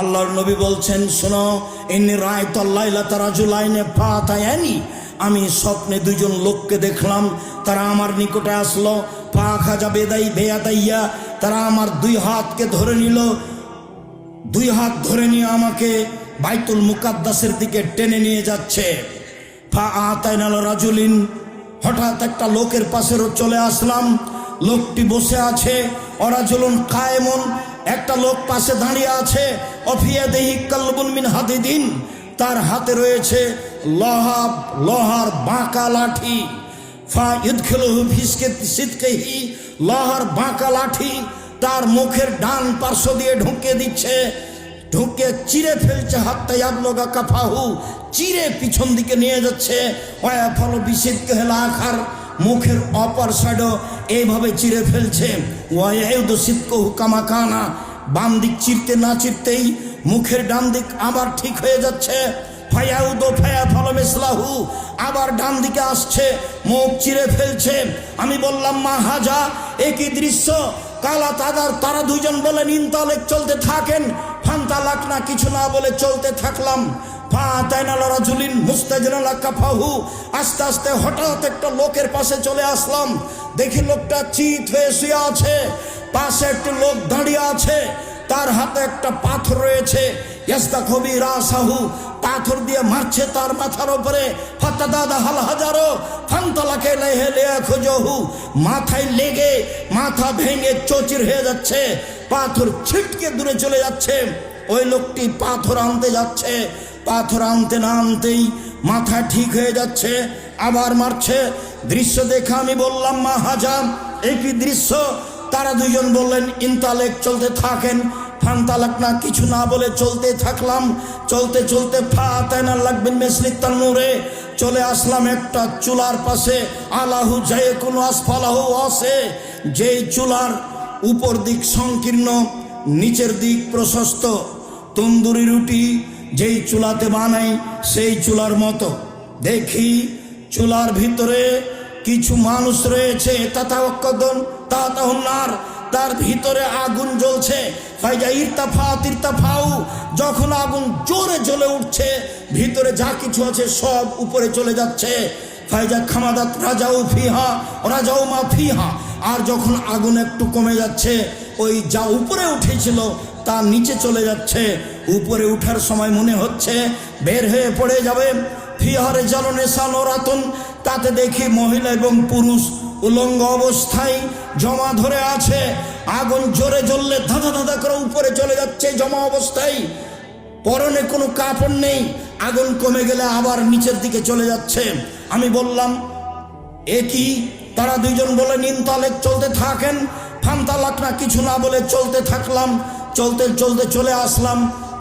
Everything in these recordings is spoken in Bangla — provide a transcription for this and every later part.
আল্লাহর নবী বলছেন, শোনো এমনি রায় তল্লাইলা তারা জুলাইনে ফাতায়ানি। আমি স্বপ্নে দুজন লোককে দেখলাম, তারা আমার নিকটে আসলো। পা খাজা বেদাই বেয়াদাইয়া, তারা আমার দুই হাতকে ধরে নিল। দুই হাত ধরে নিয়ে আমাকে বাইতুল মুকাদ্দাসের দিকে টেনে নিয়ে যাচ্ছে। ফা আতাইনাল রাজুলিন, হঠাৎ একটা লোকের পাশেরও চলে আসলাম। লোকটি বসে আছে, অরাজুলুন কায়েমন। একটা লোক পাশে দাঁড়িয়ে আছে অফিয়া দেহি কাল্লবুন মিন হাদিদিন তার হাতে রয়েছে লোহা, লোহার বাঁকা লাঠি। ফা ইদখিলহু ফিসকে সিদকেহি লোহার বাঁকা লাঠি তার মুখের ডান পার্শ্ব দিয়ে ঢুকে দিচ্ছে। ঢুকে চিরে ফেলছে হাতটা ইয়াবলোগা কাফাহু, চিরে পিছন দিকে নিয়ে যাচ্ছে। ওয়া ফল বিশিদ কেহলা আখার মুখের অপার সাইডও এইভাবে চিরে ফেলছে। ওয়াইদ সিদকহু কামাকানা বাম দিক চিরতে না চিরতেই মুখের ডান দিক আবার ঠিক হয়ে যাচ্ছে। ফায়াউদ ফায়া ফলম ইসলাহু আবার ডান দিকে আসছে, মুখ চিরে ফেলছে। আমি বললাম, মা হাজা, একই দৃশ্য, কালা তাদার, তারা দুইজন বলেন ইনতালেক চলতে থাকেন। ফান্তা ফান্তালাক না কিছু না বলে চলতে থাকলাম। আস্তে আস্তে হঠাৎ একটা লোকের পাশে চলে আসলাম। দেখি লোকটা চিত হয়ে শুয়ে আছে। পাশে একটা লোক দাঁড়িয়ে আছে। তার হাতে একটা পাথর রয়েছে। ইয়াস্তা কবি রাসাহু পাথর দিয়ে মারছে তার মাথার উপরে। মাথায় লেগে মাথা ভেঙে চচির হয়ে যাচ্ছে। পাথর ছিটকে দূরে চলে যাচ্ছে। ওই লোকটি পাথর আনতে যাচ্ছে। পাথর আনতে না আনতেই মাথা ঠিক হয়ে যাচ্ছে। আবার মারছে। দৃশ্য দেখে আমি বললাম, মা হাজাম একই দৃশ্য? তারা দুইজন বললেন, ইনতালেক চলতে থাকেন ফান্তালাক না, কিছু না বলে চলতে থাকলাম। চলতে চলতে ফাতেনা লাগবেন মেসলিক নূরে। চলে আসলাম একটা চুলার পাশে। আলাহু যায় কোনো আসফালাহু আসে যেই চুলার উপর দিক সংকীর্ণ, নিচের দিক প্রশস্ত। তন্দুরি রুটি যেই চুলাতে বানাই, সেই চুলার মতো। দেখি চুলার ভিতরে কিছু মানুষ রয়েছে তার ভিতরে আগুন জ্বলছে। ইরতাফা যখন আগুন জোরে জ্বলে উঠছে, ভিতরে যা কিছু আছে সব উপরে চলে যাচ্ছে। ফাইজা খামাদাত রাজাও ফিহা রাজাও মা ফিহা, আর যখন আগুন একটু কমে যাচ্ছে, ওই যা উপরে উঠেছিল, তা নিচে চলে যাচ্ছে। উপরে উঠার সময় মনে হচ্ছে, বের হয়ে পড়ে যাবে। ফিহারে জ্বালনে সানোরাতন তাতে দেখি মহিলা এবং পুরুষ উলঙ্গ অবস্থায় জমা ধরে আছে। আগুন জোরে জ্বললে ধাঁধা ধাঁধা করে উপরে চলে যাচ্ছে জমা অবস্থায়। পরনে কোনো কাপড় নেই, আগুন কমে গেলে আবার নিচের দিকে চলে যাচ্ছে। আমি বললাম একই তারা দুইজন বলে নিনতালেক চলতে থাকেন। ফান্তালাক না কিছু না বলে চলতে থাকলাম। চলতে চলতে চলে আসলাম।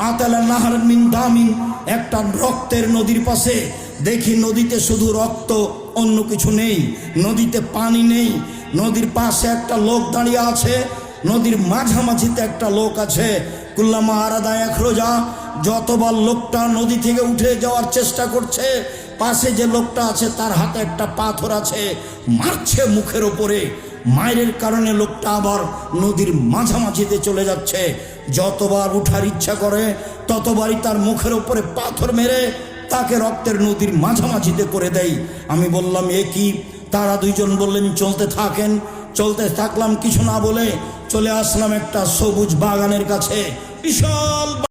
আতালা নাহার মিন দামিন একটা রক্তের নদীর পাশে দেখি নদীতে শুধু রক্ত, অন্য কিছু নেই। নদীতে পানি নেই। নদীর পাশে একটা লোক দাঁড়িয়ে আছে। নদীর মাঝামাঝিতে একটা লোক আছে। কুল্লামা আরাদা এক রোজা। যতবার লোকটা নদী থেকে উঠে যাওয়ার চেষ্টা করছে পাশে যে লোকটা আছে, তার হাতে একটা পাথর আছে, মারছে মুখের ওপরে। মায়ের কারণে লোকটা আবার নদীর মাঝামাঝিতে চলে যাচ্ছে। যতবার উঠার ইচ্ছা করে, ততবারই তার মুখের ওপরে পাথর মেরে তাকে রক্তের নদীর মাঝামাঝিতে করে দেয়। আমি বললাম, এ কি? তারা দুইজন বললেন, চলতে থাকেন। চলতে থাকলাম, কিছু না বলে চলে আসলাম একটা সবুজ বাগানের কাছে। বিশাল